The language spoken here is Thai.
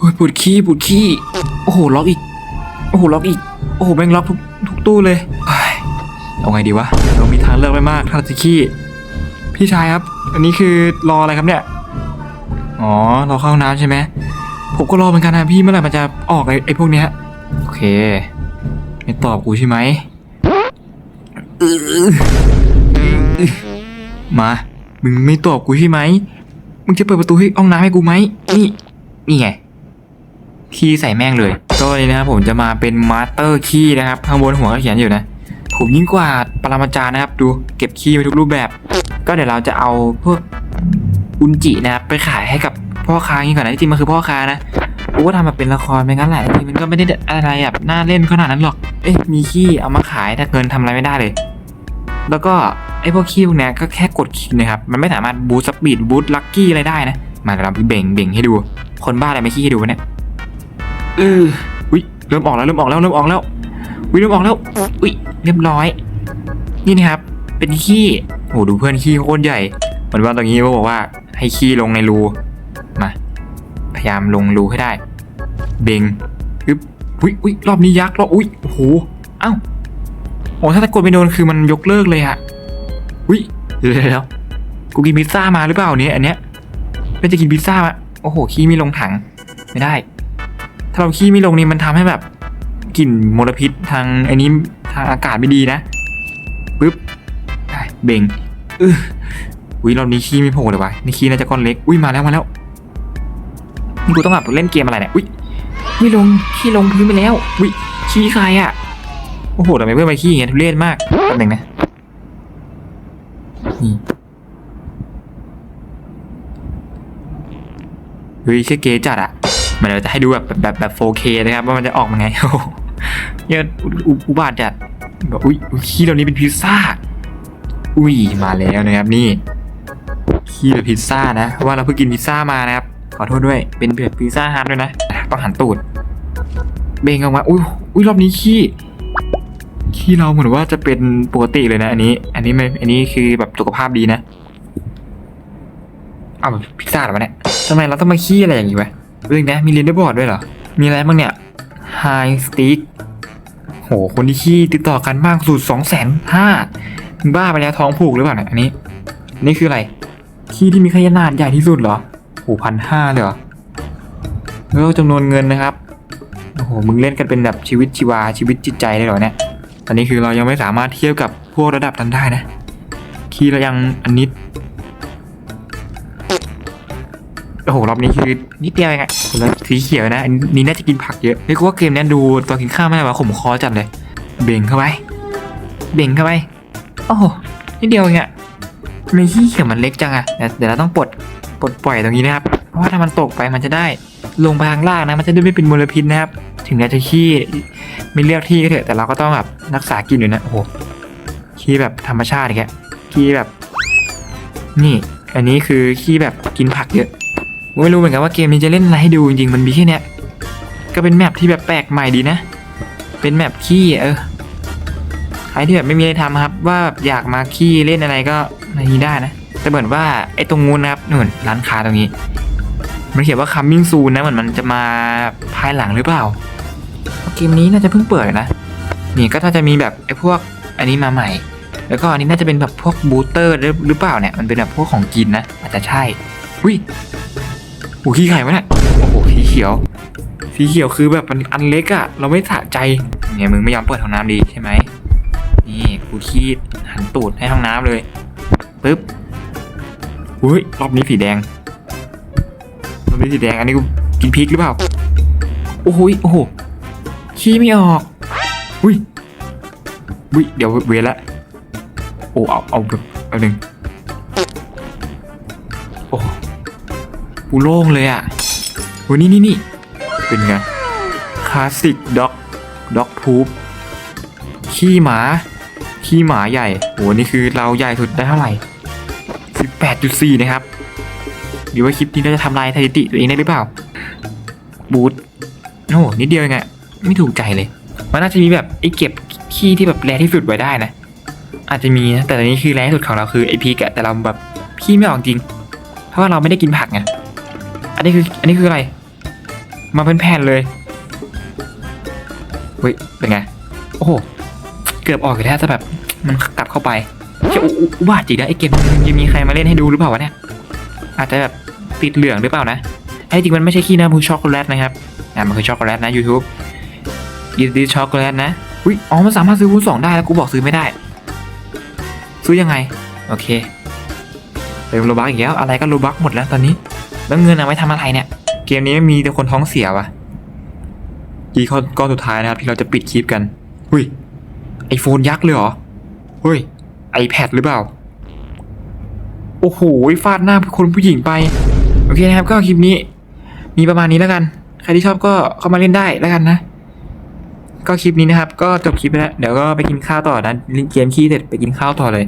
โอ้ยปวดขี้ปวดขี้ โอ้โหล็อกอีก โอ้โหล็อกอีก โอ้โหแม่งล็อกทุกทุกตู้เลยเฮ้ยเอาไงดีวะ เรามีทางเลือกไม่มากถ้าเราจะขี้ พี่ชายครับ อันนี้คือรออะไรครับเนี่ย อ๋อรอเข้าห้องน้ำใช่ไหมผมก็รอเหมือนกันนะพี่เมื่อไหร่มันจะออกไอ้ไอ้พวกเนี้ย โอเค ไม่ตอบกูใช่ไหม มา มึงไม่ตอบกูใช่ไหม มึงจะเปิดประตูให้ห้องน้ำให้กูไหม นี่ นี่ไง ขี้ใส่แม่งเลยก็วันนี้นะครับผมจะมาเป็นมาสเตอร์ขี้นะครับ ข้างบนหัวก็เขียนอยู่นะ ผมยิ่งกว่าปรมาจารย์นะครับ ดูเก็บขี้ไปทุกรูปแบบ ก็เดี๋ยวเราจะเอาพวกอุนจินะครับไปขายให้กับพ่อค้าอย่างนี้ก่อนนะจริงมันคือพ่อค้านะกูก็ทำแบบเป็นละครไปงั้นแหละจริงมันก็ไม่ได้อะไรแบบน่าเล่นขนาดนั้นหรอก เอ๊ะมีขี้เอามาขายแต่เงินทำอะไรไม่ได้เลย แล้วก็ไอ้พวกขี้พวกเนี้ยก็แค่กดคลิกนะครับ มันไม่สามารถบูสต์สปีดบูสต์ลัคกี้อะไรได้นะ มาเราเบ่งเบ่งให้ดู คนบ้าอะไรไม่ขี้ให้ดูเนี่ย เอออุ้ยเริ่มออกแล้วเริ่มออกแล้วเริ่มออกแล้วอุ้ยเริ่มออกแล้วอุ้ยเรียบร้อย นี่นะครับ เป็นขี้โหดูเพื่อนขี้โคตรใหญ่เหมือนว่าตรงนี้เขาบอกว่าให้ขี้ลงในรูมาพยายามลงรูให้ได้ เบงอึ๊บอุ้ยอุ้ยรอบนี้ยักษ์รอบอุ้ยโอ้โหเอ้าโอ้ถ้าตะกดไม่โดนคือมันยกเลิกเลยอะอุ้ยเดี๋ยวเดี๋ยวกูกินพิซซ่ามาหรือเปล่าเนี่ยอันเนี้ยไม่จะกินพิซซ่ามาโอ้โหขี้ไม่ลงถังไม่ได้ ถ้าเราขี้ไม่ลงนี่มันทำให้แบบกลิ่นมลพิษทางไอ้นี้ทางอากาศไม่ดีนะปึ๊บเบงเอออุ้ยรอบนี้ขี้ไม่โผล่เลยวะนี่ขี้น่าจะก้อนเล็กอุ้ยมาแล้วมาแล้วนี่กูต้องแบบเล่นเกมอะไรเนี่ยอุ้ยไม่ลงขี้ลงพื้นไปแล้วอุ้ยขี้ใครอะ่ะโอ้โหทำไมเพื่อนไปขี้อย่างเงี้ยทุเรศมากแป๊บนึงนะนี่เฮ้ยเชื่อเกจัดอะ มันเดี๋ยวจะให้ดูแบบแบบแบบ 4K นะครับว่ามันจะออกมาไงโหเนี่ยอุอุบาทจัดแบบอุ้ยขี้เรานี้เป็นพิซซ่า อุ้ยมาแล้วนะครับนี่ขี้เป็นพิซซ่านะว่าเราเพิ่งกินพิซซ่ามานะครับขอโทษด้วยเป็นแบบพิซซ่าฮาร์ดด้วยนะต้องหันตูด เบงออกมาอุ้ยอุ้ยรอบนี้ขี้ขี้เราเหมือนว่าจะเป็นปกติเลยนะ อันนี้ อันนี้ไม่อันนี้คือแบบสุขภาพดีนะอ้าวพิซซ่าหรอวะเนี่ยทำไมเราต้องมาขี้อะไรอย่างนี้วะ เรื่องนะมีเรนเดอร์บอร์ดด้วยเหรอ มีอะไรบ้างเนี่ยไฮสติ๊กโห คนที่ขี้ติดต่อกันมากสุดสองแสนห้าบ้าไปแล้วท้องผูกหรือเปล่าเนี่ยอันนี้ นี่คืออะไร ขี้ที่มีขนาดใหญ่ที่สุดเหรอโอ้พันห้าเลยเหรอแล้วจำนวนเงินนะครับโอ้โหมึงเล่นกันเป็นแบบชีวิตชีวาชีวิตจิตใจเลยเหรอเนี่ยตอนนี้คือเรายังไม่สามารถเทียบกับพวกระดับนั้นได้นะคีย์เรายังอันนิด อ้โหรอบนี้คือนิดเดียวเองอะแล้วสีเขียวนะอันนี้น่าจะกินผักเยอะเรียกว่าเกมนี้ดูตอนกินข้าวไม่ได้ว่าขมคอจัดเลย เบ่งเข้าไป เบ่งเข้าไปโอ้โหนิดเดียวเองอะม่ขี้เขียวมันเล็กจังอะเดี๋ยวเราต้องปลดปลดปล่อยตรงนี้นะครับ เพราะว่าถ้ามันตกไปมันจะได้ลงไปข้างล่างนะ มันจะได้ไม่เป็นมลพิษนะครับ ถึงแม้จะขี้ไม่เลือกที่ก็เถอะ แต่เราก็ต้องแบบรักษากินอยู่นะ โอ้โห ขี้แบบธรรมชาติแค่ขี้แบบ นี่ อันนี้คือขี้แบบกินผักเยอะ ไม่รู้เหมือนกันว่าเกมนี้จะเล่นอะไรให้ดูจริงๆมันมีแค่เนี้ยก็เป็นแมปที่แบบแปลกใหม่ดีนะ เป็นแมปขี้เออใครที่แบบไม่มีอะไรทำครับ ว่าอยากมาขี้เล่นอะไรก็ในนี้ได้นะแต่เหมือนว่าไอ้ตรงนู้นนะครับนู่นร้านค้าตรงนี้ มันเขียนว่า coming soon นะเหมือนมันจะมาภายหลังหรือเปล่าเกมนี้น่าจะเพิ่งเปิดนะนี่ก็น่าจะมีแบบไอ้พวกอันนี้มาใหม่ แล้วก็อันนี้น่าจะเป็นแบบพวกบูสเตอร์หรือเปล่าเนี่ยมันเป็นแบบพวกของกินนะอาจจะใช่อุ้ย โอ้ขี้ไข่วะเนี่ยโอ้โหสีเขียว สีเขียวคือแบบมันอันเล็กอะเราไม่สะใจเนี่ยมึงไม่ยอมเปิดห้องน้ำดีใช่ไหมนี่กูขี้หันตูดให้ห้องน้ำเลยปึ๊บอุ้ยรอบนี้สีแดงรอบนี้สีแดงอันนี้กูกินพริกหรือเปล่าโอ้โหโอ้โหขี้ไม่ออกอุ้ยอุ้ยเดี๋ยวเวละโอ้เอาเอาแบบเอาหนึ่งโอ้ กูโล่งเลยอะโอ้นี่นี่นี่เป็นไงคลาสสิกด็อกด็อกพูปขี้หมา ขี้หมาใหญ่โหนี่คือเราใหญ่สุดได้เท่าไหร่ 18.4 นะครับหรือว่าคลิปนี้เราจะทำลายสถิติตัวเองได้หรือเปล่า บูทโอ้โหนิดเดียวเองไม่ถูกใจเลย มันน่าจะมีแบบไอ้เก็บขี้ที่แบบแรงที่สุดไว้ได้นะ อาจจะมีนะแต่ตอนนี้คือแรงที่สุดของเราคือไอพีกะแต่เราแบบขี้ไม่ออกจริง เพราะว่าเราไม่ได้กินผักไง อันนี้คืออันนี้คืออะไร มาเป็นแผ่นเลยเฮ้ยเป็นไง โอ้โห เกือบออกอยู่แล้วแต่แบบมันกลับเข้าไปเชี่ยอุอุบาจริงนะไอเกมมันจะมีใครมาเล่นให้ดูหรือเปล่าวะเนี่ย อาจจะแบบติดเหลืองหรือเปล่านะไอ้จริงมันไม่ใช่ขี้น้ำคือช็อกโกแลตนะครับ อ่ามันคือช็อกโกแลตนะ YouTube อีดีช็อกโกแลตนะอุ้ยอ๋อมันสามารถซื้อคูณสองได้แล้วกูบอกซื้อไม่ได้ ซื้อยังไง โอเคเติมโลบักอีกแล้วอะไรก็โลบักหมดแล้วตอนนี้ แล้วเงินเอาไว้ทำอะไรเนี่ย เกมนี้ไม่มีแต่คนท้องเสียวะอีข้อก้อนสุดท้ายนะครับที่เราจะปิดคลิปกันหุ้ยไอโฟนยักษ์เลยเหรอเฮ้ยไอแพดหรือเปล่า โอ้โหฟาดหน้าคนผู้หญิงไป โอเคนะครับก็คลิปนี้ มีประมาณนี้แล้วกัน ใครที่ชอบก็เข้ามาเล่นได้แล้วกันนะ ก็คลิปนี้นะครับ ก็จบคลิปไปแล้ว เดี๋ยวก็ไปกินข้าวต่อนะเล่นเกมขี้เสร็จไปกินข้าวต่อเลย